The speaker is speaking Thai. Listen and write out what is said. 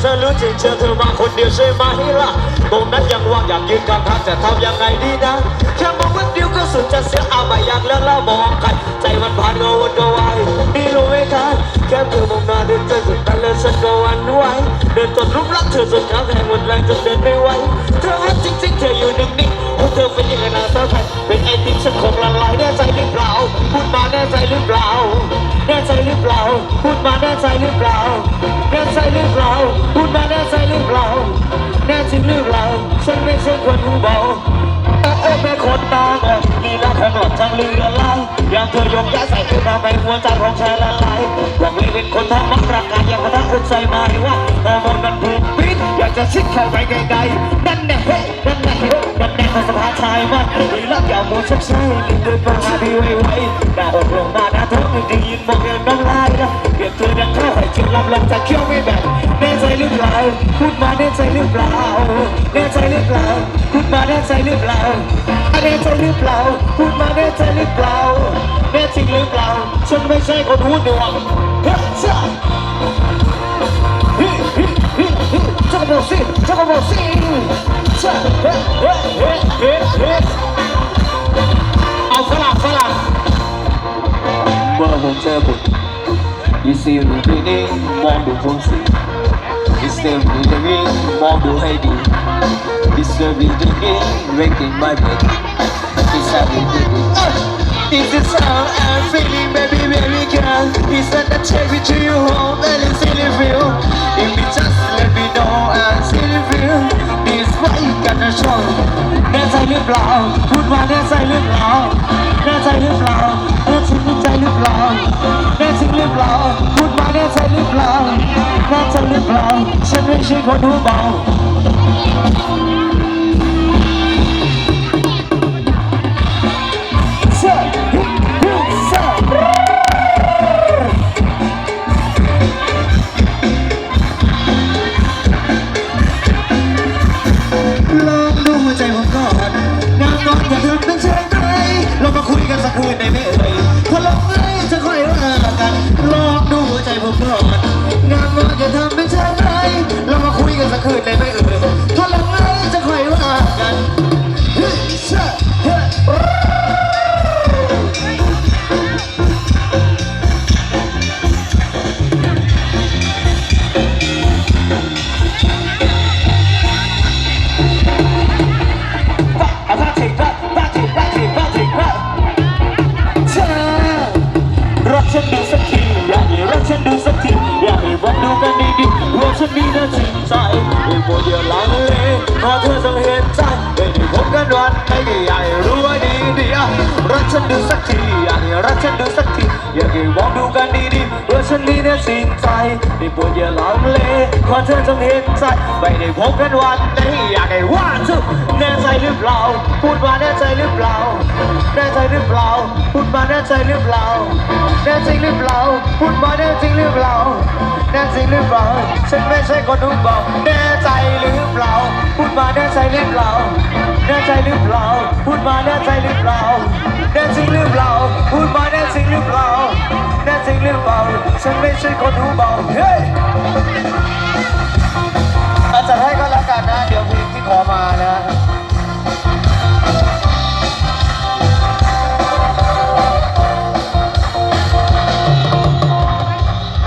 เจอเธอมาคนเดียวใช่ไหมล่ะตรงนั้นยังว่างอยากยืนกลางทางจะทำยังไงดีนะแค่มองแป๊บเดียวก็สุดจะเสียเอาไม่อยากเลิกแล้วมองกันใจมันผ่านก็วนก็วายนี่รู้ไหมครแค่เธอมองหน้าเดินใจสุดนั้นแล้วฉันก็วันไหวเดินจนรุมรักเธอจนขาแทงหมดแรงจนเดินไม่ไหวเธอรักจริงๆเธออยู่นิ่งๆเพราะเธอเป็นยังไงนะเธอเป็นไอติมฉันคงละลายแน่ใจหรือเปล่าพูดมาแน่ใจหรือเปล่าแน่ใจหรือเปล่าพูดมาแน่ใจหรือเปล่า งหรือเปล่าฉันไม่ใช่คนหูเบาโอ้โอ้แม่คนตาบอดลีลาของหลอดทางเรือลายอย่างเธอยกย้ายใส่ขึ้นมาในหัวใจของชายละลายหวังเลยเป็นคนทำมักประกาศอย่างกระทั่งคนใจมาว่าฮอร์โมนมันผูกปิดอยากจะชิดเข้าไปไกลๆนั่นแน่เฮ้นั่นแน่เฮ้นั่นแน่ของสภาชายมันลีลาเกี่ยวมูชักใช่ลิ้นเดินมาหาพี่ไวๆหน้าอกลงมาหน้าท้องได้ยินบอกเงินน้ำลายนะเปรียบเธอดังข้าวไข่เจียวลำลำใจ มาแน่ใจหรือเปล่าแน่ใจหรือเปล่าพูดมาแน่ใจหรือเปล่าแน่ใจหรือเปล่าพูดมาแน่ใจหรือเปล่าแน่จริงหรือเปล่าฉันไม่ใช่คนหูหนวกเฮ้ยจ้าฮิฮิฮิฮิจักรบสิจักรบสิจ้าเฮ้ยเฮ้ยเฮ้ยเฮ้ยเฮ้ยเอาฝรั่งฝรั่งเมื่อผมเจอบุตรยิ่งอยู่ที่นี่มอง ดูผมสิยิ่งเสียงอยู่ที่นี่มองดูให้ดียิ่งเสียงอยู่ที่นี่ making my bed ยิ่งเสียงอยู่ที่นี่ This is how I'm feeling, baby, baby girl. It's not a cherry to you home and it's in the view. If you just let me know I'm still in view. This why you gotta show. แน่ใจหรือเปล่าพูดมาแน่ใจหรือเปล่าแน่ ใจหรือเปล่าแน่ริงหรือเปล่าน่จริงหลาแน่ใจหรือเปล่าแน่ใจหรือเปล่าฉันไม่ใช่คนหูเบา งานก่อนอย่าทำไม่ใช่ไรเรามาคุยกันสักคืนเลยไหมเอ่นถ้าลังไม่จะค่อยว่ากันเฮ้ยเชื่เฮ้ย ฉันนี่น่จริงใจไม่โมเดียวลังเลเพราะเธอต้องเห็นใจไม่ได้พบกันวันไหนให้รู้ว่าดีดีอะรักฉันดูสักทีอยากให้รักฉันดูสักทีอยากให้มองดูกันดีๆว่าฉันนี่น่จริงใจไม่โมเดียวลังเลเพราะเธอต้องเห็นใจไม่ได้พบกันวันไหนอยากให้ว่าเธอแน่ใจหรือเปล่าพูดมาแน่ใจหรือเปล่าแน่ใจหรือเปล่าพูดมาแน่ใจหรือเปล่าแน่จริงหรือเปล่าพูดมาแน่จริงหรือเปล่า นั้นสิหรือเปล่า ฉันไม่ใช่คนหุบเบาแน่ใจหรือเปล่า พูดมาแน่ใจหรือเปล่า แน่ใจหรือเปล่า พูดมาแน่ใจหรือเปล่า แน่จริหรือเปล่า พูดมาแน่จริหรือเปล่า แน่จริหรือเปล่า ฉันไม่ใช่คนหุบเบาเฮ้ยอาจารย์ให้ก็แล้วกันนะ เดี๋ยวเพลงที่ขอมานะ